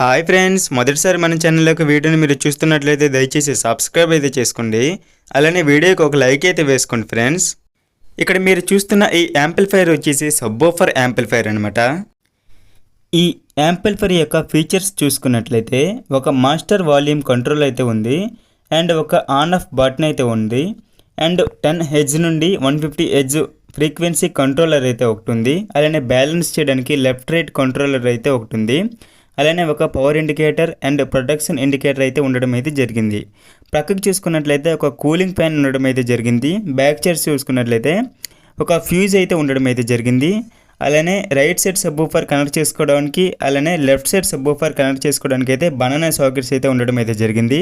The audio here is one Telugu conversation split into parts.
హాయ్ ఫ్రెండ్స్ మొదటిసారి మన ఛానల్లోకి వీడియోని మీరు చూస్తున్నట్లయితే దయచేసి సబ్స్క్రైబ్ అయితే చేసుకోండి. అలానే వీడియోకి ఒక లైక్ అయితే వేసుకోండి ఫ్రెండ్స్. ఇక్కడ మీరు చూస్తున్న ఈ యాంప్లిఫైర్ వచ్చేసి సబ్బోఫర్ యాంప్లిఫైర్ అనమాట ఈ యాంప్లిఫైర్ యొక్క ఫీచర్స్ చూసుకున్నట్లయితే ఒక మాస్టర్ వాల్యూమ్ కంట్రోల్ అయితే ఉంది అండ్ ఒక ఆన్ ఆఫ్ బటన్ అయితే ఉంది అండ్ టెన్ హెడ్జ్ నుండి one fifty hertz frequency controller అయితే ఒకటి ఉంది అలానే బ్యాలెన్స్ చేయడానికి లెఫ్ట్ రైట్ కంట్రోలర్ అయితే ఒకటి ఉంది అలానే ఒక power indicator and production indicator అయితే ఉండడం అయితే జరిగింది. ప్రక్కకు చూసుకున్నట్లయితే ఒక కూలింగ్ ఫ్యాన్ ఉండడం అయితే జరిగింది. బ్యాక్ చైర్స్ చూసుకున్నట్లయితే ఒక ఫ్యూజ్ అయితే ఉండడం అయితే జరిగింది. అలానే రైట్ సైడ్ సబ్బూఫర్ కనెక్ట్ చేసుకోవడానికి అలానే లెఫ్ట్ సైడ్ సబ్బూఫర్ కనెక్ట్ చేసుకోవడానికి అయితే బనానా సాకెట్స్ అయితే ఉండడం అయితే జరిగింది.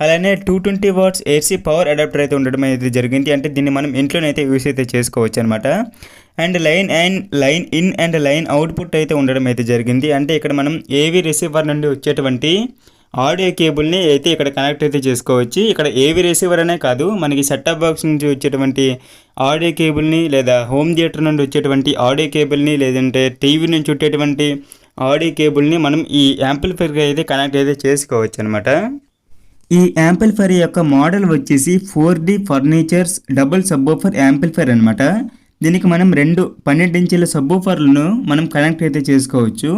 అలానే two twenty watts AC power adapter అయితే ఉండడం అయితే జరిగింది. అంటే దీన్ని మనం ఇంట్లోనైతే యూస్ అయితే చేసుకోవచ్చు అనమాట and line and line in and line output అయితే ఉండడం అయితే జరిగింది. అంటే ఇక్కడ మనం ఏవి రిసీవర్ నుండి వచ్చేటువంటి ఆడియో కేబుల్ని అయితే ఇక్కడ కనెక్ట్ అయితే చేసుకోవచ్చు. ఇక్కడ ఏవి రిసీవర్ అనే కాదు మనకి సెటప్ బాక్స్ నుంచి వచ్చేటువంటి ఆడియో కేబుల్ని లేదా హోమ్ థియేటర్ నుండి వచ్చేటువంటి ఆడియో కేబుల్ని లేదంటే టీవీ నుంచి వచ్చేటువంటి ఆడియో కేబుల్ని మనం ఈ యాంప్లిఫైర్కి అయితే కనెక్ట్ అయితే చేసుకోవచ్చు అనమాట ఈ యాంప్లిఫైర్ యొక్క మోడల్ వచ్చేసి four D furnitures double subwoofer amplifier అనమాట దీనికి మనం రెండు పన్నెండు ఇంచుల సబ్బూఫర్లను మనం కనెక్ట్ అయితే చేసుకోవచ్చు.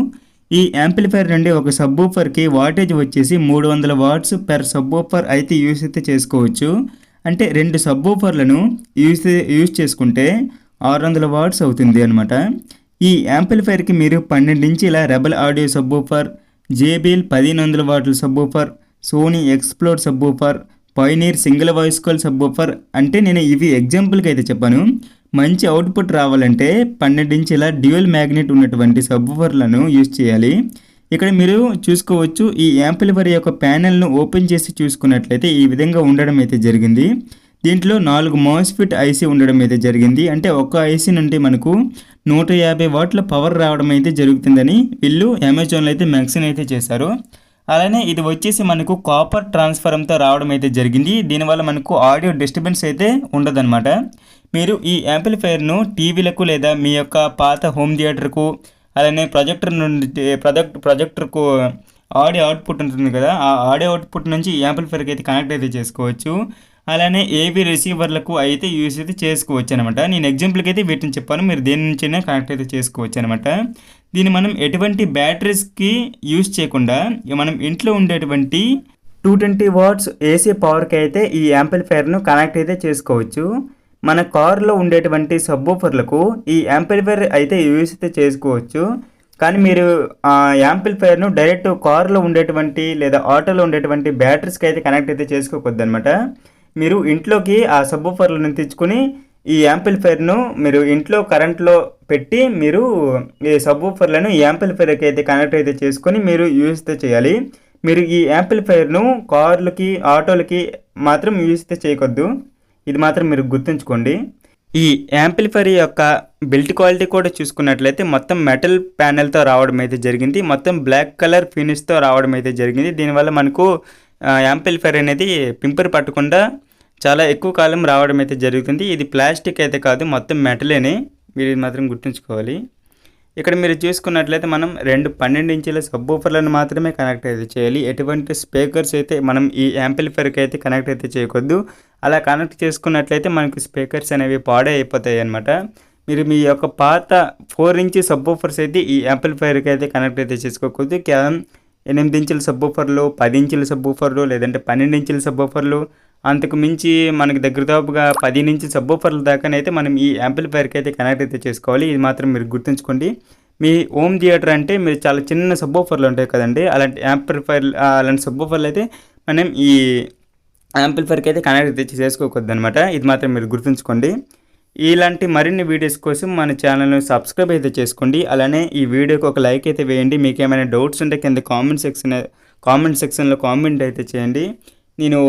ఈ యాంప్లిఫైర్ నుండి ఒక సబ్బూఫర్కి వాటేజ్ వచ్చేసి మూడు వందల వాట్స్ పెర్ సబ్బూఫర్ అయితే యూస్ అయితే చేసుకోవచ్చు. అంటే రెండు సబ్బూఫర్లను యూస్ యూస్ చేసుకుంటే ఆరు వందల వాట్స్ అవుతుంది అనమాట ఈ యాంప్లిఫైర్కి మీరు పన్నెండు ఇంచుల రెబల్ ఆడియో సబ్బూఫర్ జేబిఎల్ పదిహేను వందల వాట్ల subwoofer Sony explore subwoofer Pioneer single voice coil subwoofer అంటే నేను ఇవి ఎగ్జాంపుల్కి అయితే చెప్పాను. మంచి అవుట్పుట్ రావాలంటే పన్నెండు ఇంచుల డ్యూయల్ మ్యాగ్నెట్ ఉన్నటువంటి సబ్వర్లను యూజ్ చేయాలి. ఇక్కడ మీరు చూసుకోవచ్చు ఈ యాంప్లిఫైర్ యొక్క ప్యానెల్ను ఓపెన్ చేసి చూసుకున్నట్లయితే ఈ విధంగా ఉండడం అయితే జరిగింది. దీంట్లో నాలుగు మాస్ఫిట్ ఐసీ ఉండడం అయితే జరిగింది. అంటే ఒక్క ఐసీ నుండి మనకు నూట యాభై వాట్ల పవర్ రావడం అయితే జరుగుతుందని వీళ్ళు అమెజాన్లో అయితే మెన్షన్ అయితే చేశారు. అలానే ఇది వచ్చేసి మనకు కాపర్ ట్రాన్స్ఫరంతో రావడం అయితే జరిగింది. దీనివల్ల మనకు ఆడియో డిస్టర్బెన్స్ అయితే ఉండదన్నమాట. మీరు ఈ యాంప్లిఫైయర్ను టీవీలకు లేదా మీ యొక్క పాత హోమ్ థియేటర్కు అలానే ప్రొజెక్టర్ నుండి ప్రొజెక్ట్ ప్రొజెక్టర్కు ఆడియో అవుట్పుట్ ఉంటుంది కదా ఆ ఆడియో అవుట్పుట్ నుంచి ఈ యాంప్లిఫైర్కి అయితే కనెక్ట్ అయితే చేసుకోవచ్చు. అలానే ఏవి రిసీవర్లకు అయితే యూస్ అయితే చేసుకోవచ్చు అనమాట నేను ఎగ్జాంపుల్కి అయితే వీటిని చెప్పాను. మీరు దేని నుంచైనా కనెక్ట్ అయితే చేసుకోవచ్చు అనమాట దీన్ని మనం ఎటువంటి బ్యాటరీస్కి యూస్ చేయకుండా మనం ఇంట్లో ఉండేటువంటి టూ ట్వంటీ వాట్స్ ఏసీ పవర్కి అయితే ఈ యాంప్లిఫైర్ను కనెక్ట్ అయితే చేసుకోవచ్చు. మన కార్లో ఉండేటువంటి సబ్బూఫర్లకు ఈ యాంప్లిఫైర్ అయితే యూస్ అయితే చేసుకోవచ్చు. కానీ మీరు ఆ యాంప్లిఫైర్ను డైరెక్ట్ కార్లో ఉండేటువంటి లేదా ఆటోలో ఉండేటువంటి బ్యాటరీస్కి అయితే కనెక్ట్ అయితే చేసుకోకూడదు అనమాట మీరు ఇంట్లోకి ఆ సబ్బూఫర్లను తెచ్చుకొని ఈ యాంప్లిఫైర్ను మీరు ఇంట్లో కరెంట్లో పెట్టి మీరు ఈ సబ్బూఫర్లను ఈ యాంప్లిఫైర్కి అయితే కనెక్ట్ అయితే చేసుకొని మీరు యూజ్ అయితే చేయాలి. మీరు ఈ యాంప్లిఫైర్ను కార్లకి ఆటోలకి మాత్రం యూజ్ అయితే చేయకొద్దు ఇది మాత్రం మీరు గుర్తుంచుకోండి. ఈ యాంప్లిఫైర్ యొక్క బిల్ట్ క్వాలిటీ కూడా చూసుకున్నట్లయితే మొత్తం మెటల్ ప్యానెల్తో రావడం అయితే జరిగింది. మొత్తం బ్లాక్ కలర్ ఫినిష్తో రావడం అయితే జరిగింది. దీనివల్ల మనకు యాంప్లిఫైర్ అనేది పింపర్ పట్టకుండా చాలా ఎక్కువ కాలం రావడం అయితే జరుగుతుంది. ఇది ప్లాస్టిక్ అయితే కాదు మొత్తం మెటలేనే. మీరు ఇది మాత్రం గుర్తుంచుకోవాలి. ఇక్కడ మీరు చూసుకున్నట్లయితే మనం రెండు పన్నెండు ఇంచుల సబ్బూఫర్లను మాత్రమే కనెక్ట్ అయితే చేయాలి. ఎటువంటి స్పీకర్స్ అయితే మనం ఈ యాంప్లిఫైర్కి అయితే కనెక్ట్ అయితే చేయకూడదు. అలా కనెక్ట్ చేసుకున్నట్లయితే మనకి స్పీకర్స్ అనేవి పాడే అయిపోతాయి అనమాట మీరు మీ యొక్క పాత ఫోర్ ఇంచ్ సబ్బూఫర్స్ అయితే ఈ యాంప్లిఫైర్కి అయితే కనెక్ట్ అయితే చేసుకోకూడదు. కేవలం ఎనిమిది ఇంచుల సబ్బూఫర్లు పది ఇంచుల సబ్బూఫర్లు లేదంటే పన్నెండు ఇంచుల సబ్బూఫర్లు అంతకు మించి మనకి దగ్గరదాపుగా పది నుంచి సబ్బోఫర్ల దాకానైతే మనం ఈ యాంప్లిఫైర్కి అయితే కనెక్ట్ అయితే చేసుకోవాలి. ఇది మాత్రం మీరు గుర్తుంచుకోండి. మీ హోమ్ థియేటర్ అంటే మీరు చాలా చిన్న సబ్బోఫర్లు ఉంటాయి కదండి. అలాంటి యాంప్లిఫైర్ అలాంటి సబ్బోఫర్లు అయితే మనం ఈ యాంప్లిఫైర్కి అయితే కనెక్ట్ అయితే చేసుకోకూడదు అనమాట ఇది మాత్రం మీరు గుర్తుంచుకోండి. ఇలాంటి మరిన్ని వీడియోస్ కోసం మన ఛానల్ను సబ్స్క్రైబ్ అయితే చేసుకోండి. అలానే ఈ వీడియోకి ఒక లైక్ అయితే వేయండి. మీకు ఏమైనా డౌట్స్ ఉంటే కింద కామెంట్ సెక్షన్ కామెంట్ సెక్షన్లో కామెంట్ అయితే చేయండి. నేను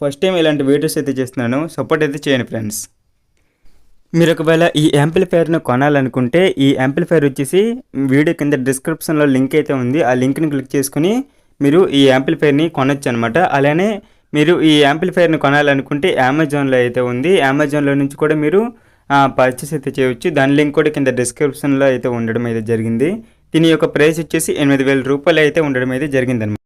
ఫస్ట్ టైం ఇలాంటి వీడియోస్ అయితే చేస్తున్నాను. సపోర్ట్ అయితే చేయండి ఫ్రెండ్స్ మీరు ఒకవేళ ఈ యాంప్లిఫైర్ను కొనాలనుకుంటే ఈ యాంప్లిఫైర్ వచ్చేసి వీడియో కింద డిస్క్రిప్షన్లో లింక్ అయితే ఉంది. ఆ లింక్ని క్లిక్ చేసుకుని మీరు ఈ యాంప్లిఫైర్ని కొనొచ్చు అనమాట అలానే మీరు ఈ యాంప్లిఫైర్ని కొనాలనుకుంటే అమెజాన్లో అయితే ఉంది. అమెజాన్లో నుంచి కూడా మీరు పర్చేస్ అయితే చేయవచ్చు దాని లింక్ కూడా కింద డిస్క్రిప్షన్లో అయితే ఉండడం అయితే జరిగింది. దీని యొక్క ప్రైస్ వచ్చేసి ఎనిమిది వేల రూపాయలు అయితే ఉండడం అయితే జరిగిందనమాట